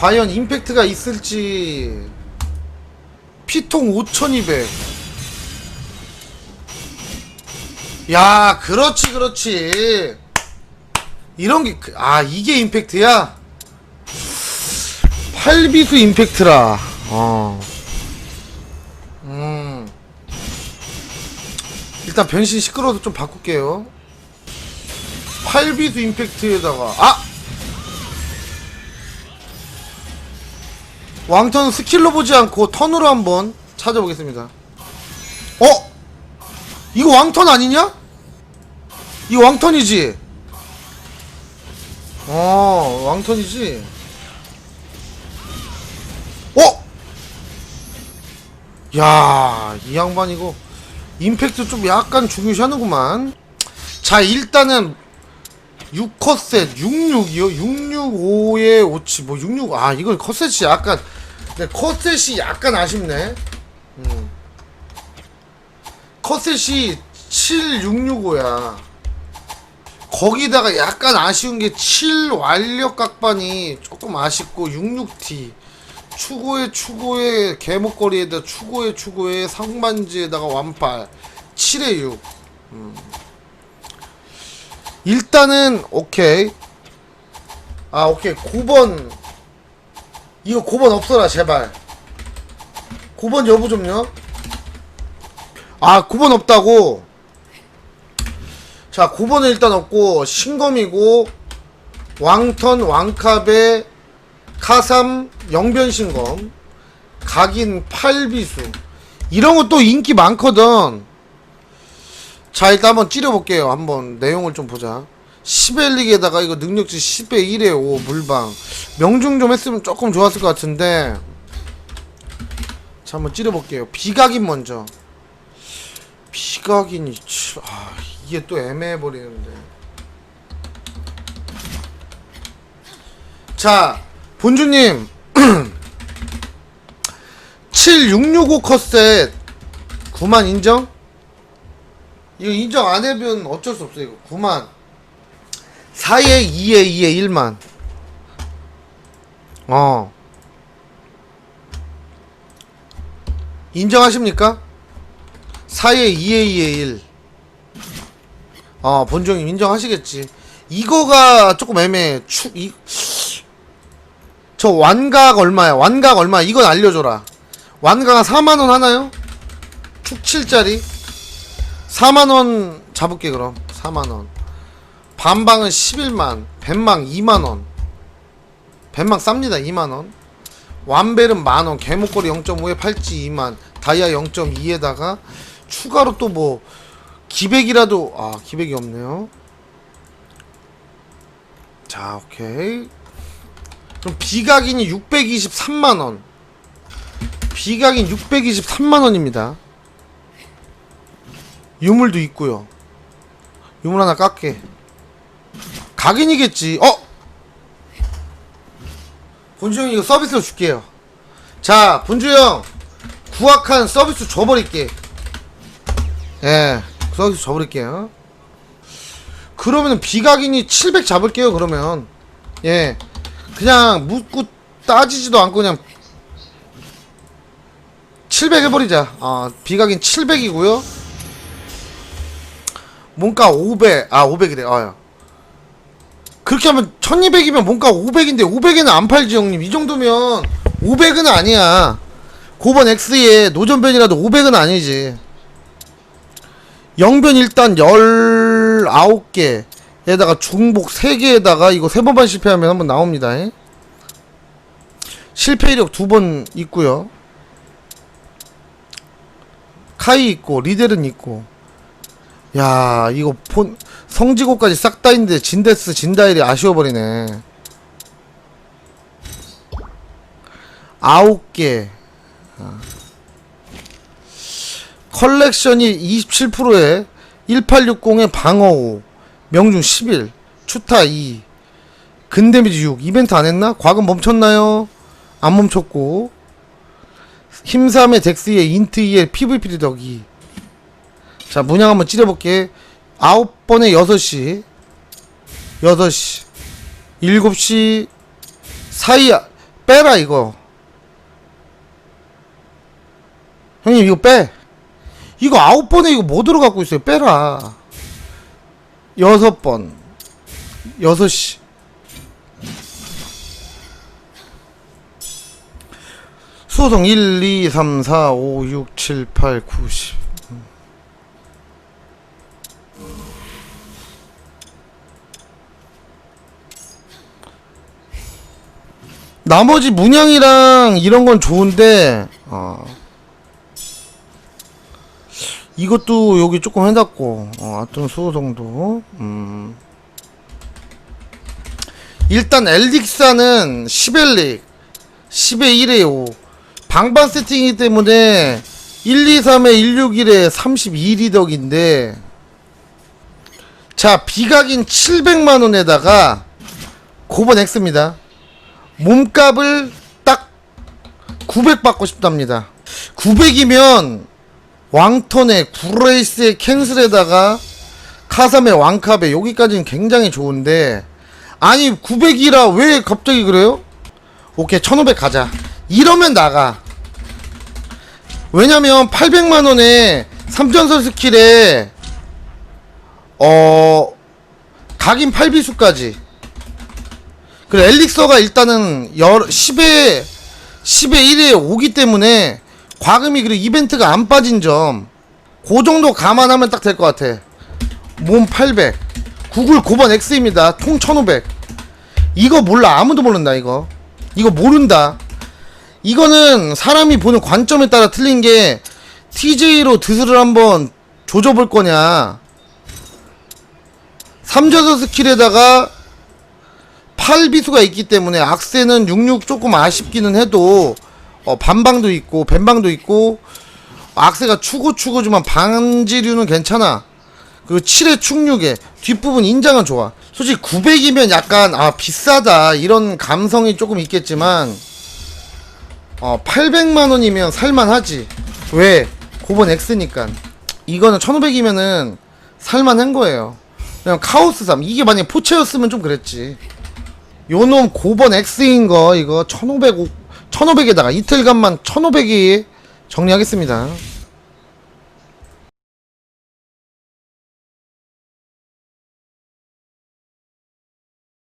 과연 임팩트가 있을지. 피통 5200 야 그렇지 그렇지. 이런 게 아 이게 임팩트야? 8비수 임팩트라. 어. 음. 일단 변신 시끄러워도 좀 바꿀게요. 8비수 임팩트에다가. 아! 왕턴 스킬로 보지 않고 턴으로 한번 찾아보겠습니다 어? 이거 왕턴 아니냐? 이거 왕턴이지? 어 왕턴이지? 어? 야, 이 양반 이거 임팩트 좀 약간 중요시하는구만. 자, 일단은 6컷셋 66이요? 665에 57, 뭐 66, 아, 이건 컷셋이 약간, 네, 컷셋이 약간 아쉽네. 음. 컷셋이 7665야. 거기다가 약간 아쉬운 게 7 완력 각반이 조금 아쉽고 66T. 추고에 추고에 개목걸이에다 추고에 추고에 상반지에다가 완팔 7에 6 음. 일단은 오케이 아 오케이 9번 이거 9번 없어라 제발. 9번 여부 좀요. 아 9번 없다고? 자 9번은 일단 없고 신검이고 왕턴 왕캅에 카삼 영변신검 각인 8비수. 이런 거 또 인기 많거든. 자 일단 한번 찌려볼게요. 한번 내용을 좀 보자 10엘릭에다가 이거 능력치 10에 1에 5 물방. 명중 좀 했으면 조금 좋았을 것 같은데. 자 한번 찌려볼게요. 비각인 먼저. 비각인이 치- 아 이게 또 애매해 버리는데. 자 본주님. 7665 컷셋. 9만 인정? 이거 인정 안 해면 어쩔 수 없어 이거. 9만 4에 2에 2에 1만 어 인정하십니까? 4에 2에 2에 1 어, 본종님 인정하시겠지. 이거가 조금 애매해. 축, 이, 저 완각 얼마야? 완각 얼마? 이건 알려줘라. 완각 4만원 하나요? 축 7짜리? 4만원 잡을게, 그럼. 4만원. 반방은 11만. 벤망 2만원. 벤망 쌉니다, 2만원. 완벨은 만원. 개목걸이 0.5에 팔찌 2만. 다이아 0.2에다가 추가로 또 뭐, 기백이라도, 아, 기백이 없네요. 자, 오케이. 그럼 비각인이 623만원. 비각인 623만원입니다. 유물도 있고요. 유물 하나 깎게. 각인이겠지. 어? 본주 형 이거 서비스로 줄게요. 자, 본주 형. 구악한 서비스 줘버릴게. 예, 서비스 줘버릴게요. 그러면은 비각인이 700 잡을게요, 그러면. 예. 그냥 묻고 따지지도 않고 그냥 700 해버리자. 어, 비각인 700이고요. 뭔가 500, 아 500이래. 아, 그렇게 하면 1200이면 뭔가 500인데 500에는 안 팔지 형님. 이 정도면 500은 아니야. 고번 X에 노전변이라도 500은 아니지. 영변 일단 19개 에다가 중복 3개에다가 이거 3번만 실패하면 한번 나옵니다. 에? 실패 이력 2번 있고요. 카이 있고 리델은 있고. 야, 이거 폰 성지고까지 싹 다 있는데 진데스 진다일이 아쉬워버리네. 아홉 개. 아. 컬렉션이 27%에 1860에 방어 5, 명중 11, 추타 2, 근데미지 6. 이벤트 안 했나? 과금 멈췄나요? 안 멈췄고. 힘삼의 덱스의 인트 2의 PVP 덕이. 자, 문양 한번 찌려볼게. 9번에 6시. 6시. 7시. 사이, 빼라 이거 형님 이거 빼 이거 아홉 번에 이거 뭐 들어갖고 있어요 빼라 여섯 번 여섯 시 수호성 1, 2, 3, 4, 5, 6, 7, 8, 9, 10 나머지 문양이랑 이런 건 좋은데 어. 이것도 여기 조금 해놨고 어, 하여튼 수호성도 음. 일단 엘릭사는 10엘릭 10에 1에 5 방반 세팅이기 때문에 1, 2, 3에 1, 6, 1에 32리덕인데 자 비각인 700만원에다가 고번 X입니다 몸값을 딱 900 받고 싶답니다. 900이면 왕턴에 구레이스의 캔슬에다가 카삼의 왕캅에 여기까지는 굉장히 좋은데 아니 900이라 왜 갑자기 그래요? 오케이 1500 가자. 이러면 나가. 왜냐면 800만원에 3전설 스킬에 어 각인 8비수까지 그리고 엘릭서가 일단은 열 10에 10에 1에 오기 때문에 과금이 그리고 이벤트가 안 빠진 점 그 정도 감안하면 딱 될 것 같아. 몸 800 구글 고번 X입니다. 통 1500 이거 몰라. 아무도 모른다 이거. 이거 모른다. 이거는 사람이 보는 관점에 따라 틀린 게 TJ로 드스를 한번 조져볼 거냐. 3저서 스킬에다가 8비수가 있기 때문에 악세는 66 조금 아쉽기는 해도 어, 반방도 있고 벤방도 있고 악세가 추고 추고지만 반지류는 괜찮아. 그리고 7에 충육에 뒷부분 인장은 좋아. 솔직히 900이면 약간 아 비싸다. 이런 감성이 조금 있겠지만 어 800만원이면 살만하지. 왜? 고번 X니까. 이거는 1500이면은 살만한 거예요. 그냥 카오스 3 이게 만약에 포체였으면 좀 그랬지 요놈 고번 X인 거 이거 1500 1500에다가 이틀간만 1500이 정리하겠습니다